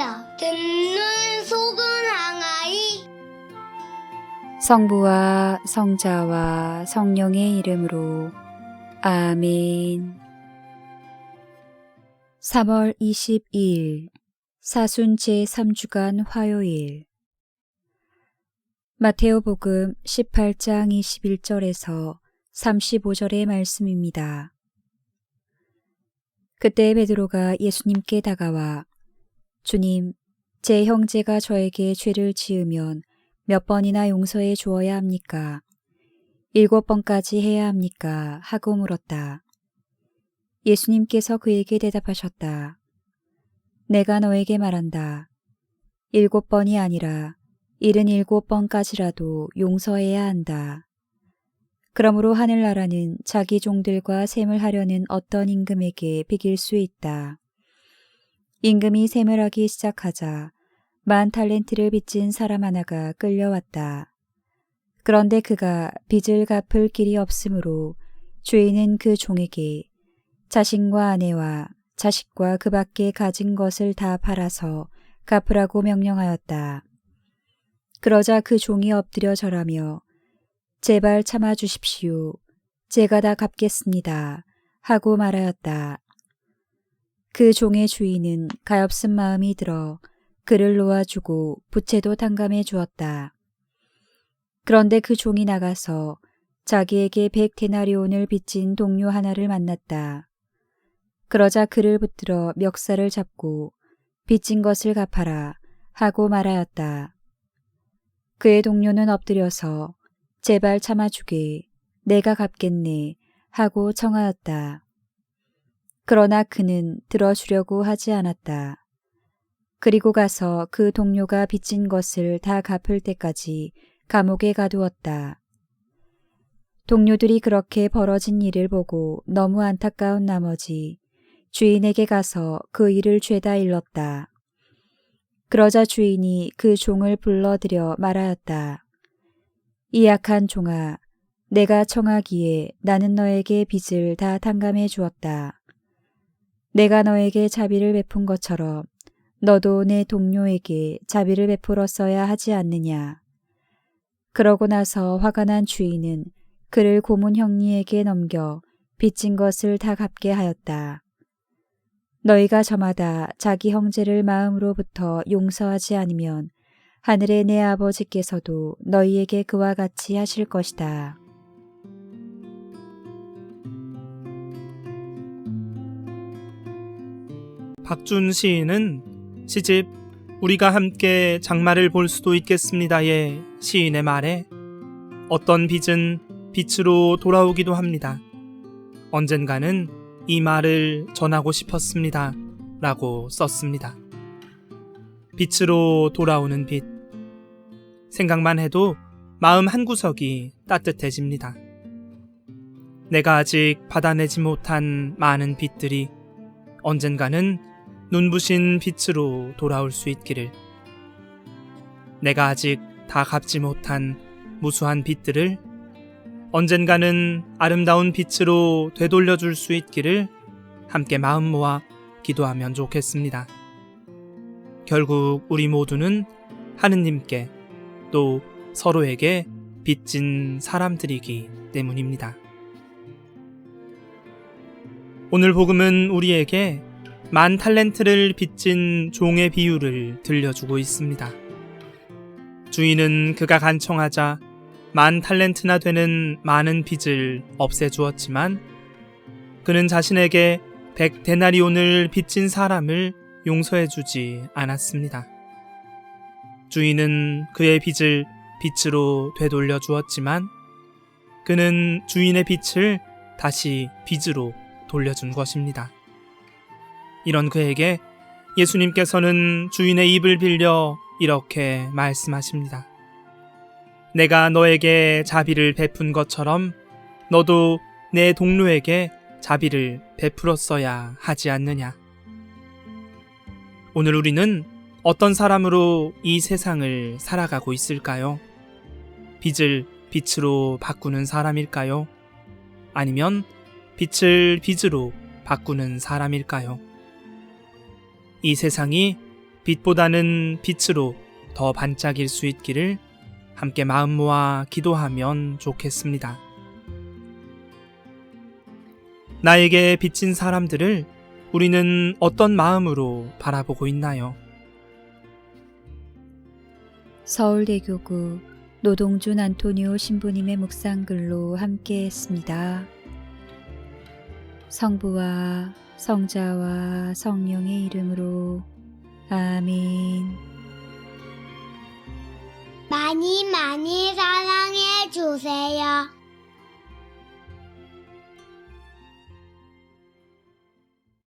아니다. 듣는 속은 항아이. 성부와 성자와 성령의 이름으로 아멘. 3월 22일 사순 제3주간 화요일 마테오복음 18장 21절에서 35절의 말씀입니다. 그때 베드로가 예수님께 다가와 주님, 제 형제가 저에게 죄를 지으면 몇 번이나 용서해 주어야 합니까? 일곱 번까지 해야 합니까? 하고 물었다. 예수님께서 그에게 대답하셨다. 내가 너에게 말한다. 일곱 번이 아니라 일흔일곱 번까지라도 용서해야 한다. 그러므로 하늘나라는 자기 종들과 셈을 하려는 어떤 임금에게 비길 수 있다. 임금이 셈을 하기 시작하자 만 탈렌트를 빚진 사람 하나가 끌려왔다. 그런데 그가 빚을 갚을 길이 없으므로 주인은 그 종에게 자신과 아내와 자식과 그 밖에 가진 것을 다 팔아서 갚으라고 명령하였다. 그러자 그 종이 엎드려 절하며 제발 참아 주십시오. 제가 다 갚겠습니다. 하고 말하였다. 그 종의 주인은 가엾은 마음이 들어 그를 놓아주고 부채도 탕감해 주었다. 그런데 그 종이 나가서 자기에게 백 데나리온을 빚진 동료 하나를 만났다. 그러자 그를 붙들어 멱살을 잡고 빚진 것을 갚아라 하고 말하였다. 그의 동료는 엎드려서 제발 참아주게 내가 갚겠네 하고 청하였다. 그러나 그는 들어주려고 하지 않았다. 그리고 가서 그 동료가 빚진 것을 다 갚을 때까지 감옥에 가두었다. 동료들이 그렇게 벌어진 일을 보고 너무 안타까운 나머지 주인에게 가서 그 일을 죄다 일렀다. 그러자 주인이 그 종을 불러들여 말하였다. 이 약한 종아, 내가 청하기에 나는 너에게 빚을 다 탕감해 주었다. 내가 너에게 자비를 베푼 것처럼 너도 내 동료에게 자비를 베풀었어야 하지 않느냐. 그러고 나서 화가 난 주인은 그를 고문 형리에게 넘겨 빚진 것을 다 갚게 하였다. 너희가 저마다 자기 형제를 마음으로부터 용서하지 않으면 하늘의 내 아버지께서도 너희에게 그와 같이 하실 것이다. 박준 시인은 시집 우리가 함께 장마를 볼 수도 있겠습니다의 시인의 말에 어떤 빚은 빛으로 돌아오기도 합니다. 언젠가는 이 말을 전하고 싶었습니다. 라고 썼습니다. 빛으로 돌아오는 빛. 생각만 해도 마음 한구석이 따뜻해집니다. 내가 아직 받아내지 못한 많은 빛들이 언젠가는 눈부신 빛으로 돌아올 수 있기를. 내가 아직 다 갚지 못한 무수한 빛들을 언젠가는 아름다운 빛으로 되돌려 줄 수 있기를 함께 마음 모아 기도하면 좋겠습니다. 결국 우리 모두는 하느님께 또 서로에게 빚진 사람들이기 때문입니다. 오늘 복음은 우리에게 만 탈렌트를 빚진 종의 비유를 들려주고 있습니다. 주인은 그가 간청하자 만 탈렌트나 되는 많은 빚을 없애주었지만 그는 자신에게 백 데나리온을 빚진 사람을 용서해주지 않았습니다. 주인은 그의 빚을 빛으로 되돌려 주었지만 그는 주인의 빚을 다시 빚으로 돌려준 것입니다. 이런 그에게 예수님께서는 주인의 입을 빌려 이렇게 말씀하십니다. 내가 너에게 자비를 베푼 것처럼 너도 내 동료에게 자비를 베풀었어야 하지 않느냐. 오늘 우리는 어떤 사람으로 이 세상을 살아가고 있을까요? 빛을 빛으로 바꾸는 사람일까요? 아니면 빛을 빛으로 바꾸는 사람일까요? 이 세상이 빛보다는 빛으로 더 반짝일 수 있기를 함께 마음 모아 기도하면 좋겠습니다. 나에게 비친 사람들을 우리는 어떤 마음으로 바라보고 있나요? 서울대교구 노동준 안토니오 신부님의 묵상글로 함께했습니다. 성부와 성자와 성령의 이름으로 아멘. 많이 많이 사랑해 주세요.